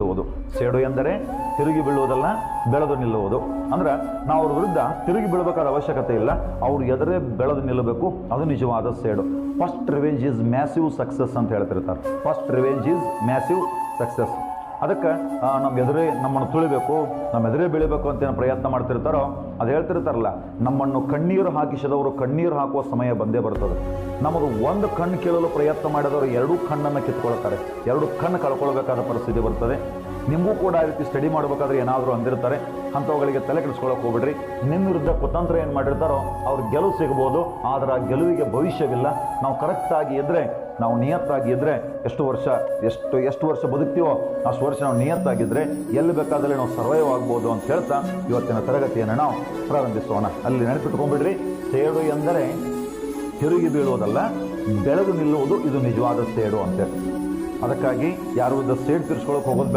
ನಿಲ್ಲುವುದು. ಸೇಡು ಎಂದರೆ ತಿರುಗಿ ಬೀಳುವುದಲ್ಲ, ಬೆಳೆದು ನಿಲ್ಲುವುದು. ಅಂದ್ರೆ ನಾವು ಅವ್ರ ವಿರುದ್ಧ ತಿರುಗಿ ಬೀಳಬೇಕಾದ ಅವಶ್ಯಕತೆ ಇಲ್ಲ. ಅವ್ರು ಎದುರೇ ಬೆಳೆದು ನಿಲ್ಲಬೇಕು. ಅದು ನಿಜವಾದ ಸೇಡು. First revenge is massive success ಅಂತ ಹೇಳ್ತಿರ್ತಾರೆ. First revenge is massive success ಅದಕ್ಕೆ ನಮ್ಮ ಎದುರೇ ನಮ್ಮನ್ನು ತುಳಿಬೇಕು ನಮ್ಮ ಎದುರೇ ಬೆಳಿಬೇಕು ಅಂತ ಏನು ಪ್ರಯತ್ನ ಮಾಡ್ತಿರ್ತಾರೋ, ಅದು ಹೇಳ್ತಿರ್ತಾರಲ್ಲ, ನಮ್ಮನ್ನು ಕಣ್ಣೀರು ಹಾಕಿಸಿದವರು ಕಣ್ಣೀರು ಹಾಕುವ ಸಮಯ ಬಂದೇ ಬರ್ತದೆ. ನಮಗೆ ಒಂದು ಕಣ್ಣು ಕೇಳಲು ಪ್ರಯತ್ನ ಮಾಡಿದವರು ಎರಡೂ ಕಣ್ಣನ್ನು ಕಿತ್ಕೊಳ್ತಾರೆ, ಎರಡು ಕಣ್ಣು ಕಳ್ಕೊಳ್ಬೇಕಾದ ಪರಿಸ್ಥಿತಿ ಬರ್ತದೆ. ನಿಮಗೂ ಕೂಡ ಆ ರೀತಿ ಸ್ಟಡಿ ಮಾಡಬೇಕಾದ್ರೆ ಏನಾದರೂ ಅಂದಿರ್ತಾರೆ. ಅಂಥವುಗಳಿಗೆ ತಲೆ ಕೆಡಿಸ್ಕೊಳ್ಳೋಕೆ ಹೋಗ್ಬಿಡ್ರಿ. ನಿಮ್ಮ ವಿರುದ್ಧ ಕುತಂತ್ರ ಏನು ಮಾಡಿರ್ತಾರೋ ಅವ್ರ ಗೆಲುವು ಸಿಗ್ಬೋದು. ಆದರೆ ಆ ಗೆಲುವಿಗೆ ಭವಿಷ್ಯವಿಲ್ಲ. ನಾವು ಕರೆಕ್ಟಾಗಿ ಇದ್ದರೆ ನಾವು ನಿಯತ್ತಾಗಿ ಇದ್ದರೆ ಎಷ್ಟು ವರ್ಷ, ಎಷ್ಟು ಎಷ್ಟು ವರ್ಷ ಬದುಕ್ತೀವೋ ಅಷ್ಟು ವರ್ಷ ನಾವು ನಿಯತ್ತಾಗಿದ್ದರೆ ಎಲ್ಲಿ ಬೇಕಾದಲ್ಲಿ ನಾವು ಸರ್ವೈವ್ ಆಗ್ಬೋದು ಅಂತ ಹೇಳ್ತಾ ಇವತ್ತಿನ ತರಗತಿಯನ್ನು ನಾವು ಪ್ರಾರಂಭಿಸೋಣ. ಅಲ್ಲಿ ನೆನಪಿಟ್ಕೊಂಡ್ಬಿಡ್ರಿ ಸೇಡು ಎಂದರೆ ತಿರುಗಿ ಬೀಳುವುದಲ್ಲ, ಬೆಳೆದು ನಿಲ್ಲುವುದು ಇದು ನಿಜವಾದ ಸೇಡು ಅಂತೇಳಿ ಅದಕ್ಕಾಗಿ ಯಾರು ಸೇಡು ತಿರ್ಸ್ಕೊಳಕ್ಕೆ ಹೋಗೋದು ಬೇಡ.